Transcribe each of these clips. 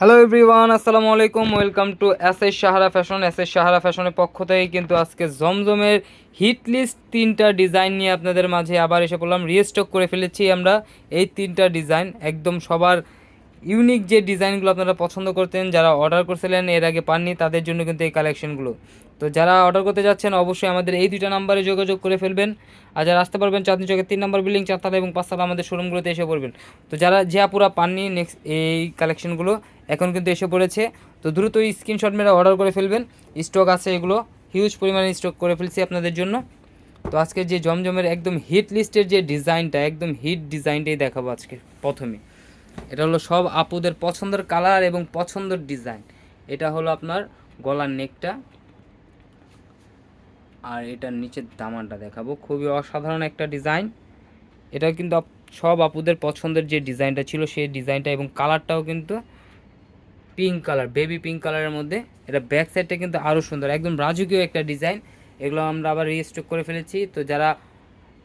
Hello everyone আসসালামু আলাইকুম welcome to S S Sahara fashion S S Sahara ফ্যাশনের পক্ষ থেকে কিন্তু আজকে জমজমের হিট লিস্ট তিনটা ডিজাইন নিয়ে আপনাদের মাঝে আবার এসে পড়লাম। রিস্টক করে ফেলেছি আমরা এই তিনটা ডিজাইন একদম সবার ইউনিক যে ডিজাইনগুলো আপনারা পছন্দ করতেন, যারা অর্ডার করছিলেন, এর আগে পাননি, তাদের জন্য কিন্তু এই কালেকশনগুলো তো যারা অর্ডার করতে যাচ্ছেন, অবশ্যই আমাদের এই দুইটা নাম্বারে যোগাযোগ করে ফেলবেন। আর যারা আসতে পারবেন, চাঁদনি চকের তিন নম্বর বিল্ডিং চারতলা এবং পাঁচতলা আমাদের শোরুমগুলোতে এসে পড়বেন। তো যারা যে পাননি নেক্সট এই কালেকশনগুলো এখন কিন্তু এসে পড়েছে। তো দ্রুত স্ক্রিনশট মেরা অর্ডার করে ফেলবেন। স্টক আছে এগুলো। হিউজ পরিমাণে স্টক করে ফেলছি আপনাদের জন্য। তো আজকে যে জমজমের একদম হিট লিস্টের যে ডিজাইনটা একদম হিট ডিজাইনটাই দেখাবো আজকে প্রথমে। এটা হলো সব আপুদের পছন্দের কালার এবং পছন্দের ডিজাইন এটা হলো আপনার গলার নেকটা আর এটার নিচের দামানটা দেখাবো। খুবই অসাধারণ একটা ডিজাইন এটা কিন্তু সব আপুদের পছন্দের যে ডিজাইনটা ছিল, সেই ডিজাইনটা এবং কালারটাও কিন্তু পিঙ্ক কালার বেবি পিঙ্ক কালারের মধ্যে। এটা ব্যাক সাইডটা কিন্তু আরও সুন্দর, একদম রাজকীয় একটা ডিজাইন এগুলো আমরা আবার রিস্টক করে ফেলেছি। তো যারা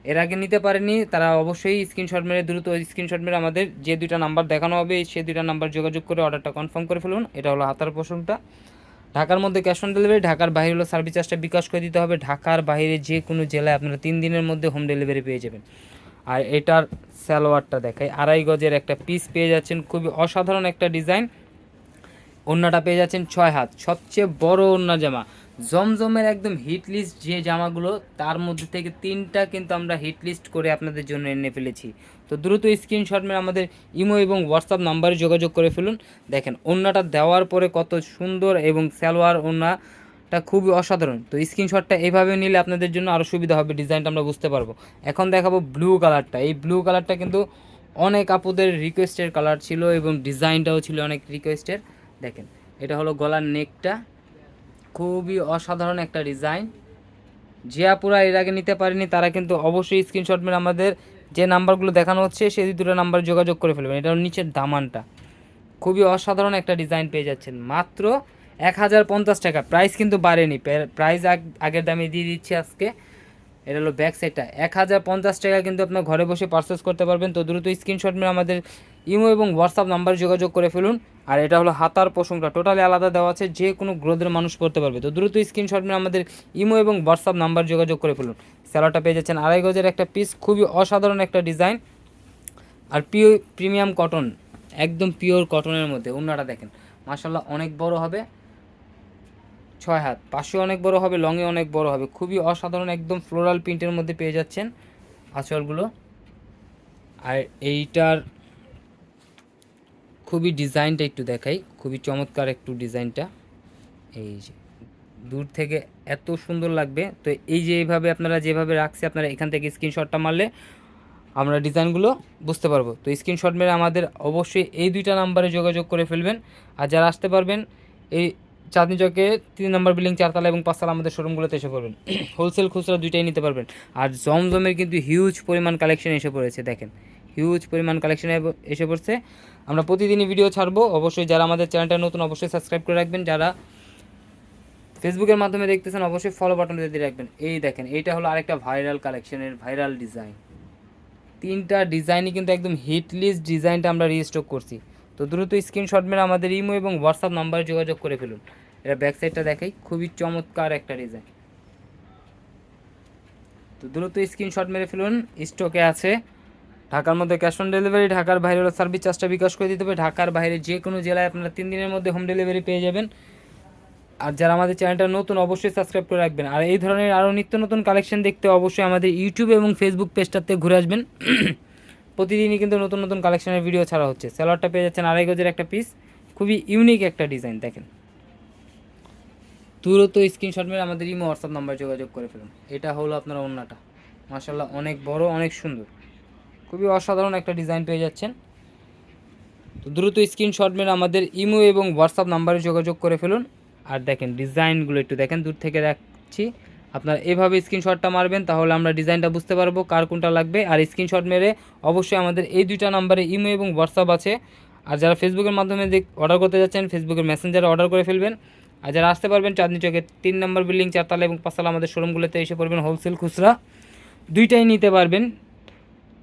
এর আগে নিতে পারেনি তারা অবশ্যই স্ক্রিনশট মেরে, দ্রুত স্ক্রিনশট মেরে আমাদের যে দুইটা নাম্বার দেখানো হবে সেই দুইটা নাম্বার যোগাযোগ করে অর্ডারটা কনফার্ম করে ফেলুন। এটা হলো হাতার পোষণটা ঢাকার মধ্যে ক্যাশ অন ডেলিভারি ঢাকার বাইরে হলো সার্ভিস চার্জটা বিকাশ করে দিতে হবে। ঢাকার বাইরে যে কোনো জেলায় আপনারা তিন দিনের মধ্যে হোম ডেলিভারি পেয়ে যাবেন। আর এটার সালোয়ারটা দেখাই। আড়াই গজের একটা পিস পেয়ে যাচ্ছেন। খুবই অসাধারণ একটা ডিজাইন ওড়নাটা পেয়ে যাচ্ছেন ছয় হাত। সবচেয়ে বড় ওড়না জামা। জমজমের একদম হিট লিস্ট যে জামাগুলো, তার মধ্যে থেকে তিনটা কিন্তু আমরা হিট লিস্ট করে আপনাদের জন্য এনে ফেলেছি। তো দ্রুত স্ক্রিনশট মেরে আমাদের ইমো এবং হোয়াটসঅ্যাপ নাম্বারে যোগাযোগ করে ফেলুন। দেখেন, ওড়নাটা দেওয়ার পরে কত সুন্দর এবং সালোয়ার ওড়নাটা খুবই অসাধারণ। তো স্ক্রিনশটটা এইভাবে নিলে আপনাদের জন্য আরও সুবিধা হবে, ডিজাইনটা আমরা বুঝতে পারব। এখন দেখাবো ব্লু কালারটা এই ব্লু কালারটা কিন্তু অনেক আপুদের রিকোয়েস্টের কালার ছিল এবং ডিজাইনটাও ছিল অনেক রিকোয়েস্টের দেখেন, এটা হলো গলার নেকটা। খুবই অসাধারণ একটা ডিজাইন। যে আপুরা এর আগে নিতে পারেনি, তারা কিন্তু অবশ্যই স্ক্রিনশট মেরে আমাদের যে নাম্বারগুলো দেখানো হচ্ছে, সেই দুটো নাম্বারে যোগাযোগ করে ফেলবেন। এটা নিচের দামানটা। খুবই অসাধারণ একটা ডিজাইন পেয়ে যাচ্ছেন। মাত্র এক হাজার পঞ্চাশ টাকা। প্রাইস কিন্তু বাড়েনি। প্রাইস আগের দামে দিয়ে দিচ্ছি আজকে। এটা হলো ব্যাক সাইডটা এক হাজার পঞ্চাশ টাকা কিন্তু আপনার ঘরে বসে পারচেস করতে পারবেন। তো দ্রুত স্ক্রিনশট মেরে আমাদের ইমো এবং হোয়াটসঅ্যাপ নাম্বারে যোগাযোগ করে ফেলুন। আর এটা হলো হাতার পোষণটা টোটালি আলাদা দেওয়া আছে, যে কোনো গ্রোথের মানুষ করতে পারবে। তো দ্রুত স্ক্রিনশট নিয়ে আমাদের ইমো এবং হোয়াটসঅ্যাপ নাম্বার যোগাযোগ করে ফেলুন। স্যালোটা পেয়ে যাচ্ছেন আড়াই গজের একটা পিস খুবই অসাধারণ একটা ডিজাইন আর পিও প্রিমিয়াম কটন একদম পিওর কটনের মধ্যে অন্যটা দেখেন। মাসাল্লাহ অনেক বড় হবে। ছয় হাত পাশে অনেক বড় হবে লংয়ে অনেক বড় হবে। খুবই অসাধারণ, একদম ফ্লোরাল প্রিন্টের মধ্যে পেয়ে যাচ্ছেন আঁচলগুলো। আর এইটার খুবই ডিজাইনটা একটু দেখাই, খুবই চমৎকার একটু ডিজাইনটা। এই যে, দূর থেকে এত সুন্দর লাগবে। তো এই যে এইভাবে আপনারা যেভাবে রাখছে, আপনারা এখান থেকে স্ক্রিনশটটা মারলে আমরা ডিজাইনগুলো বুঝতে পারব। তো স্ক্রিনশট মেরে আমাদের অবশ্যই এই দুইটা নাম্বারে যোগাযোগ করে ফেলবেন। আর যারা আসতে পারবেন, এই চাঁদনি চকে তিন নম্বর বিল্ডিং, চারতলা এবং পাঁচতলা আমাদের শোরুমগুলোতে এসে পড়বেন। হোলসেল খুচরা দুইটাই নিতে পারবেন। আর জমজমের কিন্তু হিউজ পরিমাণ কালেকশন এসে পড়েছে, দেখেন। হিউজ পরিমাণ কালেকশন এসে পড়ছে। আমরা প্রতিদিনই ভিডিও ছাড়বো। অবশ্যই যারা আমাদের চ্যানেলটা নতুন, অবশ্যই সাবস্ক্রাইব করে রাখবেন। যারা ফেসবুকের মাধ্যমে দেখতেছেন, অবশ্যই ফলো বাটন দিয়ে রাখবেন। এই দেখেন, এইটা হলো আরেকটা ভাইরাল কালেকশনের ভাইরাল ডিজাইন তিনটা ডিজাইনই কিন্তু একদম হিটলিস্ট ডিজাইনটা আমরা রিস্টক করছি। তো দ্রুত স্ক্রিনশট মেরে আমাদের ইমো এবং হোয়াটসঅ্যাপ নাম্বারে যোগাযোগ করে ফেলুন। এটা ব্যাক সাইডটা দেখাই। খুবই চমৎকার একটা ডিজাইন তো দ্রুত স্ক্রিনশট মেরে ফেলুন। স্টকে আছে। ঢাকার মধ্যে ক্যাশ অন ডেলিভারি ঢাকার বাইরে সার্ভিস চার্জটা বিকাশ করে দিতে হবে। ঢাকার বাইরে যে কোনো জেলায় আপনারা তিন দিনের মধ্যে হোম ডেলিভারি পেয়ে যাবেন। আর যারা আমাদের চ্যানেলটা নতুন, অবশ্যই সাবস্ক্রাইব করে রাখবেন। আর এই ধরনের আরও নিত্য নতুন কালেকশন দেখতে অবশ্যই আমাদের ইউটিউব এবং ফেসবুক পেজটাতে ঘুরে আসবেন। প্রতিদিনই কিন্তু নতুন নতুন কালেকশনের ভিডিও ছাড়া হচ্ছে। স্যালোয়ারটা পেয়ে যাচ্ছেন আড়াই গজের একটা পিস খুবই ইউনিক একটা ডিজাইন দেখেন। তুরন্ত স্ক্রিনশট মেরে আমাদের ইমো হোয়াটসঅ্যাপ নাম্বার যোগাযোগ করে ফেলুন। এটা হলো আপনার অন্যটা মাসাল্লাহ অনেক বড়, অনেক সুন্দর। খুবই অসাধারণ একটা ডিজাইন পেয়ে যাচ্ছেন। তো দ্রুত স্ক্রিনশট মেরে আমাদের ইমো এবং হোয়াটসঅ্যাপ নাম্বারে যোগাযোগ করে ফেলুন। আর দেখেন ডিজাইনগুলো একটু দেখেন, দূর থেকে রাখছি আপনার এভাবে স্ক্রিনশটটা মারবেন, তাহলে আমরা ডিজাইনটা বুঝতে পারব কার কোনটা লাগবে। আর স্ক্রিনশট মেরে অবশ্যই আমাদের এই দুইটা নাম্বারে ইমো এবং হোয়াটসঅ্যাপ আছে। আর যারা ফেসবুকের মাধ্যমে দেখ অর্ডার করতে যাচ্ছেন ফেসবুকের মেসেঞ্জারে অর্ডার করে ফেলবেন। আর যারা আসতে পারবেন চাঁদনি চকের তিন নম্বর বিল্ডিং চারতলা এবং পাঁচতলা আমাদের শোরুমগুলোতে এসে পড়বেন হোলসেল খুচরা। দুইটাই নিতে পারবেন।